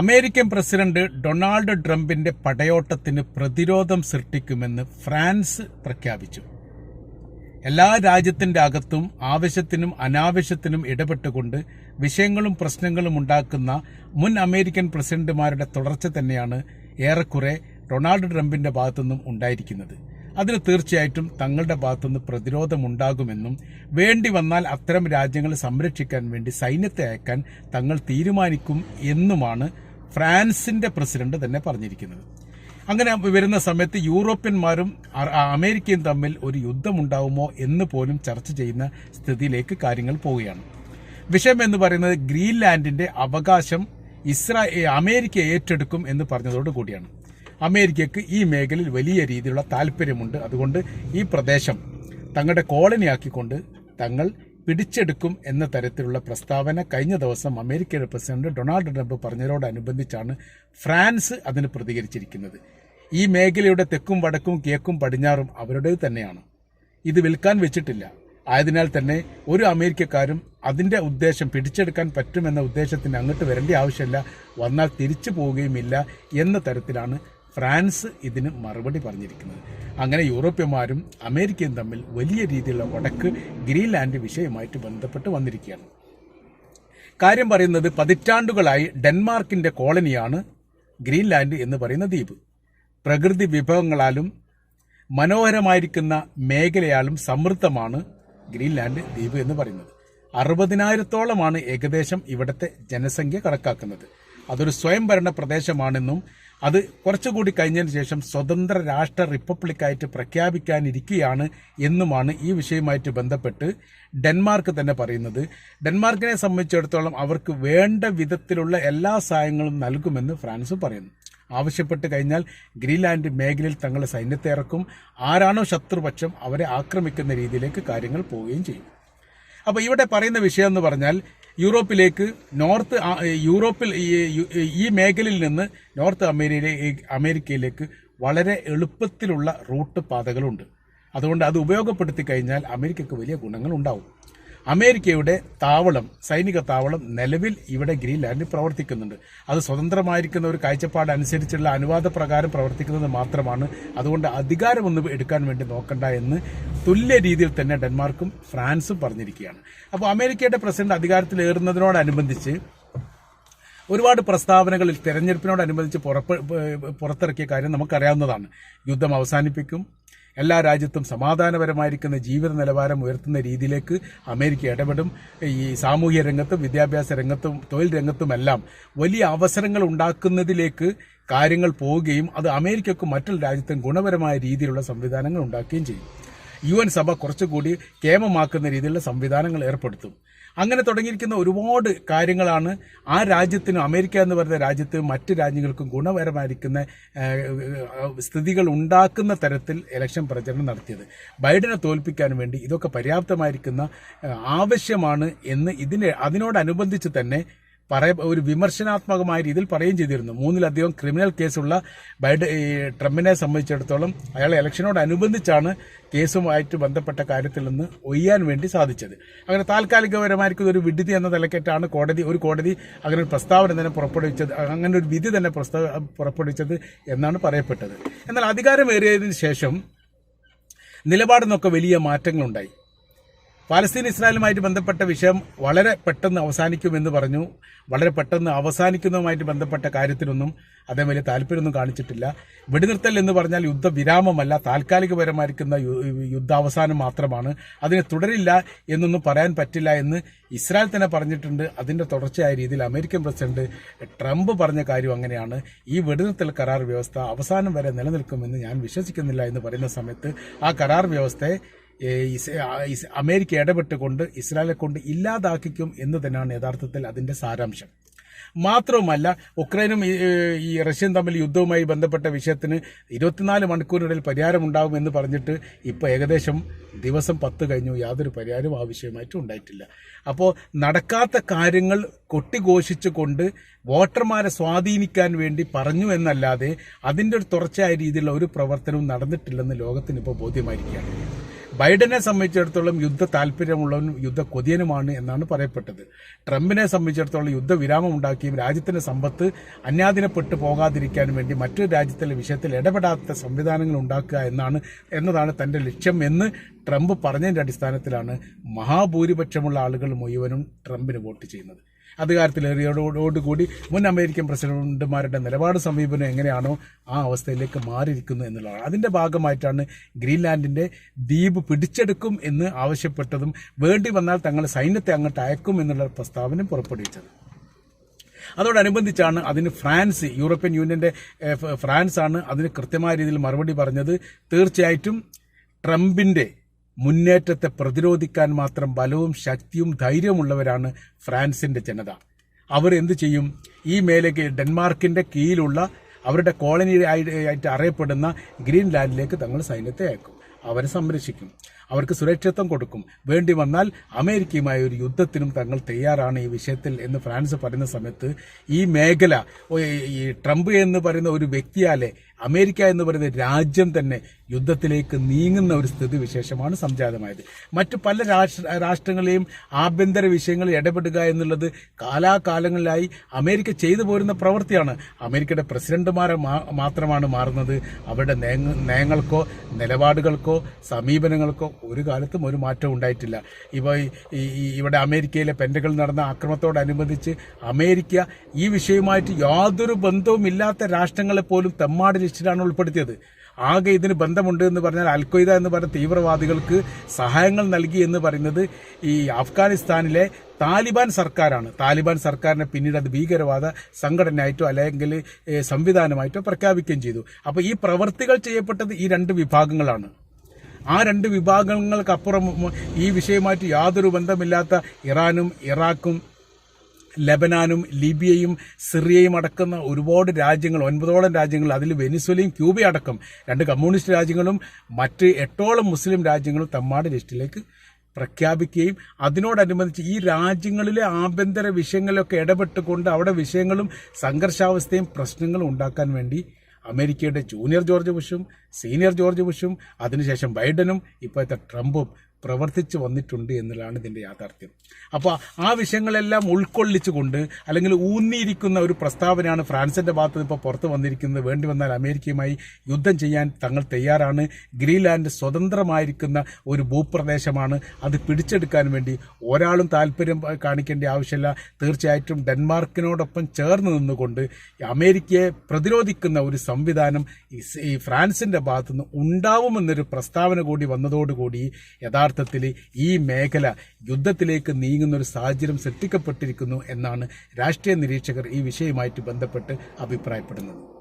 American president Donald ട്രംപിന്റെ പടയോട്ടത്തിന് പ്രതിരോധം സൃഷ്ടിക്കുമെന്ന് ഫ്രാൻസ് പ്രഖ്യാപിച്ചു. എല്ലാ രാജ്യത്തിന്റെ അകത്തും ആവശ്യത്തിനും അനാവശ്യത്തിനും ഇടപെട്ടുകൊണ്ട് വിഷയങ്ങളും പ്രശ്നങ്ങളും ഉണ്ടാക്കുന്ന മുൻ അമേരിക്കൻ പ്രസിഡന്റുമാരുടെ തുടർച്ച തന്നെയാണ് ഏറെക്കുറെ ഡൊണാൾഡ് ട്രംപിന്റെ ഭാഗത്തുനിന്നും ഉണ്ടായിരിക്കുന്നത്. അതിന് തീർച്ചയായിട്ടും തങ്ങളുടെ ഭാഗത്തുനിന്ന് പ്രതിരോധമുണ്ടാകുമെന്നും വേണ്ടി വന്നാൽ അത്തരം രാജ്യങ്ങളെ സംരക്ഷിക്കാൻ വേണ്ടി സൈന്യത്തെ അയക്കാൻ തങ്ങൾ തീരുമാനിക്കും എന്നുമാണ് ഫ്രാൻസിന്റെ പ്രസിഡന്റ് തന്നെ പറഞ്ഞിരിക്കുന്നത്. അങ്ങനെ വരുന്ന സമയത്ത് യൂറോപ്യന്മാരും അമേരിക്കയും തമ്മിൽ ഒരു യുദ്ധമുണ്ടാവുമോ എന്ന് പോലും ചർച്ച ചെയ്യുന്ന സ്ഥിതിയിലേക്ക് കാര്യങ്ങൾ പോവുകയാണ്. വിഷയം എന്ന് പറയുന്നത് ഗ്രീൻലാൻഡിന്റെ അവകാശം ഇസ്രായേൽ അമേരിക്ക ഏറ്റെടുക്കും എന്ന് പറഞ്ഞതോട് കൂടിയാണ്. അമേരിക്കക്ക് ഈ മേഖലയിൽ വലിയ രീതിയിലുള്ള താല്പര്യമുണ്ട്. അതുകൊണ്ട് ഈ പ്രദേശം തങ്ങളുടെ കോളനിയാക്കിക്കൊണ്ട് തങ്ങൾ പിടിച്ചെടുക്കും എന്ന തരത്തിലുള്ള പ്രസ്താവന കഴിഞ്ഞ ദിവസം അമേരിക്കയുടെ പ്രസിഡന്റ് ഡൊണാൾഡ് ട്രംപ് പറഞ്ഞതോടനുബന്ധിച്ചാണ് ഫ്രാൻസ് അതിന് പ്രതികരിച്ചിരിക്കുന്നത്. ഈ മേഖലയുടെ തെക്കും വടക്കും കിഴക്കും പടിഞ്ഞാറും അവരുടേത് തന്നെയാണ്. ഇത് വിൽക്കാൻ വെച്ചിട്ടില്ല. ആയതിനാൽ തന്നെ ഒരു അമേരിക്കക്കാരും അതിന്റെ ഉദ്ദേശം പിടിച്ചെടുക്കാൻ പറ്റുമെന്ന ഉദ്ദേശത്തിന് അങ്ങോട്ട് വരേണ്ട ആവശ്യമില്ല. വന്നാൽ തിരിച്ചു പോവുകയുമില്ല എന്ന തരത്തിലാണ് ഫ്രാൻസ് ഇതിന് മറുപടി പറഞ്ഞിരിക്കുന്നത്. അങ്ങനെ യൂറോപ്യന്മാരും അമേരിക്കയും തമ്മിൽ വലിയ രീതിയിലുള്ള വടക്ക് ഗ്രീൻലാൻഡ് വിഷയമായിട്ട് ബന്ധപ്പെട്ട് വന്നിരിക്കുകയാണ്. കാര്യം പറയുന്നത് പതിറ്റാണ്ടുകളായി ഡെൻമാർക്കിന്റെ കോളനിയാണ് ഗ്രീൻലാൻഡ് എന്ന് പറയുന്ന ദ്വീപ്. പ്രകൃതി വിഭവങ്ങളാലും മനോഹരമായിരിക്കുന്ന മേഖലയാലും സമൃദ്ധമാണ് ഗ്രീൻലാൻഡ് ദ്വീപ് എന്ന് പറയുന്നത്. അറുപതിനായിരത്തോളമാണ് ഏകദേശം ഇവിടുത്തെ ജനസംഖ്യ കണക്കാക്കുന്നത്. അതൊരു സ്വയംഭരണ പ്രദേശമാണെന്നും അത് കുറച്ചുകൂടി കഴിഞ്ഞതിന് ശേഷം സ്വതന്ത്ര രാഷ്ട്ര റിപ്പബ്ലിക്കായിട്ട് പ്രഖ്യാപിക്കാനിരിക്കുകയാണ് എന്നുമാണ് ഈ വിഷയവുമായിട്ട് ബന്ധപ്പെട്ട് ഡെൻമാർക്ക് തന്നെ പറയുന്നത്. ഡെൻമാർക്കിനെ സംബന്ധിച്ചിടത്തോളം അവർക്ക് വേണ്ട വിധത്തിലുള്ള എല്ലാ സഹായങ്ങളും നൽകുമെന്ന് ഫ്രാൻസ് പറയുന്നു. ആവശ്യപ്പെട്ട് കഴിഞ്ഞാൽ ഗ്രീൻലാൻഡ് മേഖലയിൽ തങ്ങളുടെ സൈന്യത്തെ ഇറക്കും. ആരാണോ ശത്രുപക്ഷം അവരെ ആക്രമിക്കുന്ന രീതിയിലേക്ക് കാര്യങ്ങൾ പോവുകയും ചെയ്യും. അപ്പോൾ ഇവിടെ പറയുന്ന വിഷയം എന്ന് പറഞ്ഞാൽ യൂറോപ്പിലേക്ക് നോർത്ത് യൂറോപ്പിൽ ഈ- മേഖലയിൽ നിന്ന് നോർത്ത് അമേരിക്കയിലെ അമേരിക്കയിലേക്ക് വളരെ എളുപ്പത്തിലുള്ള റൂട്ട് പാതകളുണ്ട്. അതുകൊണ്ട് അത് ഉപയോഗപ്പെടുത്തി കഴിഞ്ഞാൽ അമേരിക്കയ്ക്ക് വലിയ ഗുണങ്ങൾ ഉണ്ടാവും അമേരിക്കയുടെ താവളം സൈനിക താവളം നിലവിൽ ഇവിടെ ഗ്രീൻലാൻഡിൽ പ്രവർത്തിക്കുന്നുണ്ട്. അത് സ്വതന്ത്രമായിരിക്കുന്ന ഒരു കാഴ്ചപ്പാട് അനുസരിച്ചുള്ള അനുവാദ പ്രകാരം പ്രവർത്തിക്കുന്നത് മാത്രമാണ്. അതുകൊണ്ട് അധികാരമൊന്നും എടുക്കാൻ വേണ്ടി നോക്കണ്ട എന്ന് തുല്യ രീതിയിൽ തന്നെ ഡെൻമാർക്കും ഫ്രാൻസും പറഞ്ഞിരിക്കുകയാണ്. അപ്പോൾ അമേരിക്കയുടെ പ്രസിഡന്റ് അധികാരത്തിലേറുന്നതിനോടനുബന്ധിച്ച് ഒരുപാട് പ്രസ്താവനകളിൽ തെരഞ്ഞെടുപ്പിനോടനുബന്ധിച്ച് പുറപ്പെ- പുറത്തിറക്കിയ കാര്യം നമുക്കറിയാവുന്നതാണ്. യുദ്ധം അവസാനിപ്പിക്കും എല്ലാ രാജ്യത്തും സമാധാനപരമായിരിക്കുന്ന ജീവിത നിലവാരം ഉയർത്തുന്ന രീതിയിലേക്ക് അമേരിക്ക ഇടപെടും. ഈ സാമൂഹ്യ രംഗത്തും വിദ്യാഭ്യാസ രംഗത്തും തൊഴിൽ രംഗത്തുമെല്ലാം വലിയ അവസരങ്ങൾ ഉണ്ടാക്കുന്നതിലേക്ക് കാര്യങ്ങൾ പോവുകയും അത് അമേരിക്കക്കും മറ്റുള്ള രാജ്യത്തും ഗുണപരമായ രീതിയിലുള്ള സംവിധാനങ്ങൾ ഉണ്ടാക്കുകയും ചെയ്യും. യു എൻ സഭ കുറച്ചുകൂടി കേമമാക്കുന്ന രീതിയിലുള്ള സംവിധാനങ്ങൾ ഏർപ്പെടുത്തും. അങ്ങനെ തുടങ്ങിയിരിക്കുന്ന ഒരുപാട് കാര്യങ്ങളാണ് ആ രാജ്യത്തിനും അമേരിക്ക എന്ന് പറയുന്ന രാജ്യത്ത് മറ്റ് രാജ്യങ്ങൾക്കും ഗുണപരമായിരിക്കുന്ന സ്ഥിതികൾ ഉണ്ടാക്കുന്ന തരത്തിൽ ഇലക്ഷൻ പ്രചരണം നടത്തിയത്. ബൈഡനെ തോൽപ്പിക്കാൻ വേണ്ടി ഇതൊക്കെ പര്യാപ്തമായിരിക്കുന്ന ആവശ്യമാണ് എന്ന് ഇതിന് അതിനോടനുബന്ധിച്ച് തന്നെ പറയ ഒരു വിമർശനാത്മകമായ രീതിയിൽ പറയുകയും ചെയ്തിരുന്നു. മൂന്നിലധികം ക്രിമിനൽ കേസുള്ള ബൈഡൻ ട്രംപിനെ സംബന്ധിച്ചിടത്തോളം അയാൾ ഇലക്ഷനോടനുബന്ധിച്ചാണ് കേസുമായിട്ട് ബന്ധപ്പെട്ട കാര്യത്തിൽ നിന്ന് ഒയ്യാൻ വേണ്ടി സാധിച്ചത്. അങ്ങനെ താൽക്കാലികപരമായിരിക്കുന്ന ഒരു വിഡിതി എന്ന തലക്കെട്ടാണ് കോടതി ഒരു കോടതി അങ്ങനെ ഒരു പ്രസ്താവന തന്നെ പുറപ്പെടുവിച്ചത് അങ്ങനെ ഒരു വിധി തന്നെ പുറപ്പെടുവിച്ചത് എന്നാണ് പറയപ്പെട്ടത്. എന്നാൽ അധികാരമേറിയതിനു ശേഷം നിലപാടിനൊക്കെ വലിയ മാറ്റങ്ങളുണ്ടായി. പാലസ്തീൻ ഇസ്രായേലുമായിട്ട് ബന്ധപ്പെട്ട വിഷയം വളരെ പെട്ടെന്ന് അവസാനിക്കുമെന്ന് പറഞ്ഞു. വളരെ പെട്ടെന്ന് അവസാനിക്കുന്നതുമായിട്ട് ബന്ധപ്പെട്ട കാര്യത്തിനൊന്നും അദ്ദേഹം വലിയ താല്പര്യമൊന്നും കാണിച്ചിട്ടില്ല. വെടിനിർത്തൽ എന്ന് പറഞ്ഞാൽ യുദ്ധവിരാമമല്ല താൽക്കാലികപരമായിരിക്കുന്ന യുദ്ധാവസാനം മാത്രമാണ്. അതിനെ തുടരില്ല എന്നൊന്നും പറയാൻ പറ്റില്ല എന്ന് ഇസ്രായേൽ തന്നെ പറഞ്ഞിട്ടുണ്ട്. അതിന്റെ തുടർച്ചയായ രീതിയിൽ അമേരിക്കൻ പ്രസിഡന്റ് ട്രംപ് പറഞ്ഞ കാര്യം അങ്ങനെയാണ്. ഈ വെടിനിർത്തൽ കരാർ വ്യവസ്ഥ അവസാനം വരെ നിലനിൽക്കുമെന്ന് ഞാൻ വിശ്വസിക്കുന്നില്ല എന്ന് പറയുന്ന സമയത്ത് ആ കരാർ വ്യവസ്ഥയെ അമേരിക്ക ഇടപെട്ടുകൊണ്ട് ഇസ്രായേലെ കൊണ്ട് ഇല്ലാതാക്കിക്കും എന്ന് തന്നെയാണ് യഥാർത്ഥത്തിൽ അതിന്റെ സാരാംശം. മാത്രവുമല്ല ഉക്രൈനും ഈ- റഷ്യയും തമ്മിൽ യുദ്ധവുമായി ബന്ധപ്പെട്ട വിഷയത്തിന് ഇരുപത്തിനാല് മണിക്കൂറിനിടയിൽ പരിഹാരമുണ്ടാകും എന്ന് പറഞ്ഞിട്ട് ഇപ്പോൾ ഏകദേശം ദിവസം പത്ത് കഴിഞ്ഞു. യാതൊരു പരിഹാരവും ആവശ്യമായിട്ടും ഉണ്ടായിട്ടില്ല. അപ്പോൾ നടക്കാത്ത കാര്യങ്ങൾ കൊട്ടിഘോഷിച്ചുകൊണ്ട് വോട്ടർമാരെ സ്വാധീനിക്കാൻ വേണ്ടി പറഞ്ഞു എന്നല്ലാതെ അതിന്റെ ഒരു തുടർച്ചയായ രീതിയിലുള്ള ഒരു പ്രവർത്തനവും നടന്നിട്ടില്ലെന്ന് ലോകത്തിന് ഇപ്പോൾ ബോധ്യമായിരിക്കുകയാണ്. ബൈഡനെ സംബന്ധിച്ചിടത്തോളം യുദ്ധ താല്പര്യമുള്ളവനും യുദ്ധ കൊതിയനുമാണ് എന്നാണ് പറയപ്പെട്ടത്. ട്രംപിനെ സംബന്ധിച്ചിടത്തോളം യുദ്ധവിരാമം ഉണ്ടാക്കിയും രാജ്യത്തിന്റെ സമ്പത്ത് അന്യാധീനപ്പെട്ടു പോകാതിരിക്കാനും വേണ്ടി മറ്റൊരു രാജ്യത്തിലെ വിഷയത്തിൽ ഇടപെടാത്ത സംവിധാനങ്ങൾ ഉണ്ടാക്കുക എന്നാണ് എന്നതാണ് തന്റെ ലക്ഷ്യം എന്ന് ട്രംപ് പറഞ്ഞതിന്റെ അടിസ്ഥാനത്തിലാണ് മഹാഭൂരിപക്ഷമുള്ള ആളുകൾ മുഴുവനും ട്രംപിന് വോട്ട് ചെയ്യുന്നത്. അധികാരത്തിലേറിയോടുകൂടി മുൻ അമേരിക്കൻ പ്രസിഡന്റുമാരുടെ നിലപാട് സമീപനം എങ്ങനെയാണോ ആ അവസ്ഥയിലേക്ക് മാറിയിരിക്കുന്നു എന്നുള്ളതാണ്. അതിന്റെ ഭാഗമായിട്ടാണ് ഗ്രീൻലാൻഡിന്റെ ദ്വീപ് പിടിച്ചെടുക്കും എന്ന് ആവശ്യപ്പെട്ടതും വേണ്ടി വന്നാൽ തങ്ങൾ സൈന്യത്തെ അങ്ങോട്ട് അയക്കും എന്നുള്ള പ്രസ്താവന പുറപ്പെടുവിച്ചത്. അതോടനുബന്ധിച്ചാണ് അതിന് ഫ്രാൻസ് യൂറോപ്യൻ യൂണിയന്റെ ഫ്രാൻസാണ് അതിന് കൃത്യമായ രീതിയിൽ മറുപടി പറഞ്ഞത്. തീർച്ചയായിട്ടും ട്രംപിന്റെ മുന്നേറ്റത്തെ പ്രതിരോധിക്കാൻ മാത്രം ബലവും ശക്തിയും ധൈര്യമുള്ളവരാണ് ഫ്രാൻസിന്റെ ജനത. അവർ എന്തു ചെയ്യും? ഈ മേലേക്ക് ഡെൻമാർക്കിന്റെ കീഴിലുള്ള അവരുടെ കോളനി ആയിട്ട് അറിയപ്പെടുന്ന ഗ്രീൻലാൻഡിലേക്ക് തങ്ങൾ സൈന്യത്തെ അയക്കും. അവരെ സംരക്ഷിക്കും. അവർക്ക് സുരക്ഷിതത്വം കൊടുക്കും. വേണ്ടി വന്നാൽ അമേരിക്കയുമായ ഒരു യുദ്ധത്തിനും തങ്ങൾ തയ്യാറാണ് ഈ വിഷയത്തിൽ എന്ന് ഫ്രാൻസ് പറയുന്ന സമയത്ത് ഈ മേഖല ഈ- ട്രംപ് എന്ന് പറയുന്ന ഒരു വ്യക്തിയാലെ അമേരിക്ക എന്ന് പറയുന്ന രാജ്യം തന്നെ യുദ്ധത്തിലേക്ക് നീങ്ങുന്ന ഒരു സ്ഥിതി വിശേഷമാണ് സംജാതമായത്. മറ്റു പല രാഷ്ട്രങ്ങളെയും ആഭ്യന്തര വിഷയങ്ങളിൽ ഇടപെടുക എന്നുള്ളത് കാലാകാലങ്ങളിലായി അമേരിക്ക ചെയ്തു പോരുന്ന പ്രവൃത്തിയാണ്. അമേരിക്കയുടെ പ്രസിഡന്റുമാരെ മാത്രമാണ് മാറുന്നത്. അവരുടെ നയങ്ങ- നയങ്ങൾക്കോ നിലപാടുകൾക്കോ സമീപനങ്ങൾക്കോ ഒരു കാലത്തും ഒരു മാറ്റം ഉണ്ടായിട്ടില്ല. ഇവ ഇവിടെ അമേരിക്കയിലെ പെൻഡകളിൽ നടന്ന ആക്രമണത്തോടനുബന്ധിച്ച് അമേരിക്ക ഈ വിഷയവുമായിട്ട് യാതൊരു ബന്ധവുമില്ലാത്ത രാഷ്ട്രങ്ങളെ പോലും തെമ്മാടി ലിസ്റ്റിലാണ് ഉൾപ്പെടുത്തിയത്. ആകെ ഇതിന് ബന്ധമുണ്ട് എന്ന് പറഞ്ഞാൽ അൽഖ്വയ്ദ എന്ന് പറഞ്ഞ തീവ്രവാദികൾക്ക് സഹായങ്ങൾ നൽകി എന്ന് പറയുന്നത് ഈ അഫ്ഗാനിസ്ഥാനിലെ താലിബാൻ സർക്കാരാണ്. താലിബാൻ സർക്കാരിനെ പിന്നീട് അത് ഭീകരവാദ സംഘടനയായിട്ടോ അല്ലെങ്കിൽ സംവിധാനമായിട്ടോ പ്രഖ്യാപിക്കുകയും ചെയ്തു. അപ്പോൾ ഈ പ്രവൃത്തികൾ ചെയ്യപ്പെട്ടത് ഈ രണ്ട് വിഭാഗങ്ങളാണ്. ആ രണ്ട് വിഭാഗങ്ങൾക്കപ്പുറം ഈ വിഷയമായിട്ട് യാതൊരു ബന്ധമില്ലാത്ത ഇറാനും ഇറാഖും ലബനാനും ലിബിയയും സിറിയയും അടക്കുന്ന ഒരുപാട് രാജ്യങ്ങൾ ഒൻപതോളം രാജ്യങ്ങൾ അതിൽ വെനിസ്വലയും ക്യൂബയും അടക്കം രണ്ട് കമ്മ്യൂണിസ്റ്റ് രാജ്യങ്ങളും മറ്റ് എട്ടോളം മുസ്ലിം രാജ്യങ്ങളും തമ്മാട് ലിസ്റ്റിലേക്ക് പ്രഖ്യാപിക്കുകയും അതിനോടനുബന്ധിച്ച് ഈ രാജ്യങ്ങളിലെ ആഭ്യന്തര വിഷയങ്ങളിലൊക്കെ ഇടപെട്ടുകൊണ്ട് അവിടെ വിഷയങ്ങളും സംഘർഷാവസ്ഥയും പ്രശ്നങ്ങളും ഉണ്ടാക്കാൻ വേണ്ടി അമേരിക്കയുടെ ജൂനിയർ ജോർജ് ബുഷും സീനിയർ ജോർജ് ബുഷും അതിനുശേഷം ബൈഡനും ഇപ്പോഴത്തെ ട്രംപും പ്രവർത്തിച്ചു വന്നിട്ടുണ്ട് എന്നുള്ളതാണ് ഇതിന്റെ യാഥാർത്ഥ്യം. അപ്പോൾ ആ വിഷയങ്ങളെല്ലാം ഉൾക്കൊള്ളിച്ചുകൊണ്ട് അല്ലെങ്കിൽ ഊന്നിയിരിക്കുന്ന ഒരു പ്രസ്താവനയാണ് ഫ്രാൻസിന്റെ ഭാഗത്ത് ഇപ്പോൾ പുറത്തു വന്നിരിക്കുന്നത്. വേണ്ടി വന്നാൽ അമേരിക്കയുമായി യുദ്ധം ചെയ്യാൻ തങ്ങൾ തയ്യാറാണ്. ഗ്രീൻലാൻഡ് സ്വതന്ത്രമായിരിക്കുന്ന ഒരു ഭൂപ്രദേശമാണ്. അത് പിടിച്ചെടുക്കാൻ വേണ്ടി ഒരാളും താല്പര്യം കാണിക്കേണ്ട ആവശ്യമില്ല. തീർച്ചയായിട്ടും ഡെൻമാർക്കിനോടൊപ്പം ചേർന്ന് നിന്നുകൊണ്ട് അമേരിക്കയെ പ്രതിരോധിക്കുന്ന ഒരു സംവിധാനം ഈ ഫ്രാൻസിന്റെ ഭാഗത്തുനിന്ന് ഉണ്ടാവുമെന്നൊരു പ്രസ്താവന കൂടി വന്നതോടുകൂടി യഥാർത്ഥത്തിൽ ഈ മേഖല യുദ്ധത്തിലേക്ക് നീങ്ങുന്ന ഒരു സാഹചര്യം സൃഷ്ടിക്കപ്പെട്ടിരിക്കുന്നു എന്നാണ് രാഷ്ട്രീയ നിരീക്ഷകർ ഈ വിഷയവുമായിട്ട് ബന്ധപ്പെട്ട് അഭിപ്രായപ്പെടുന്നത്.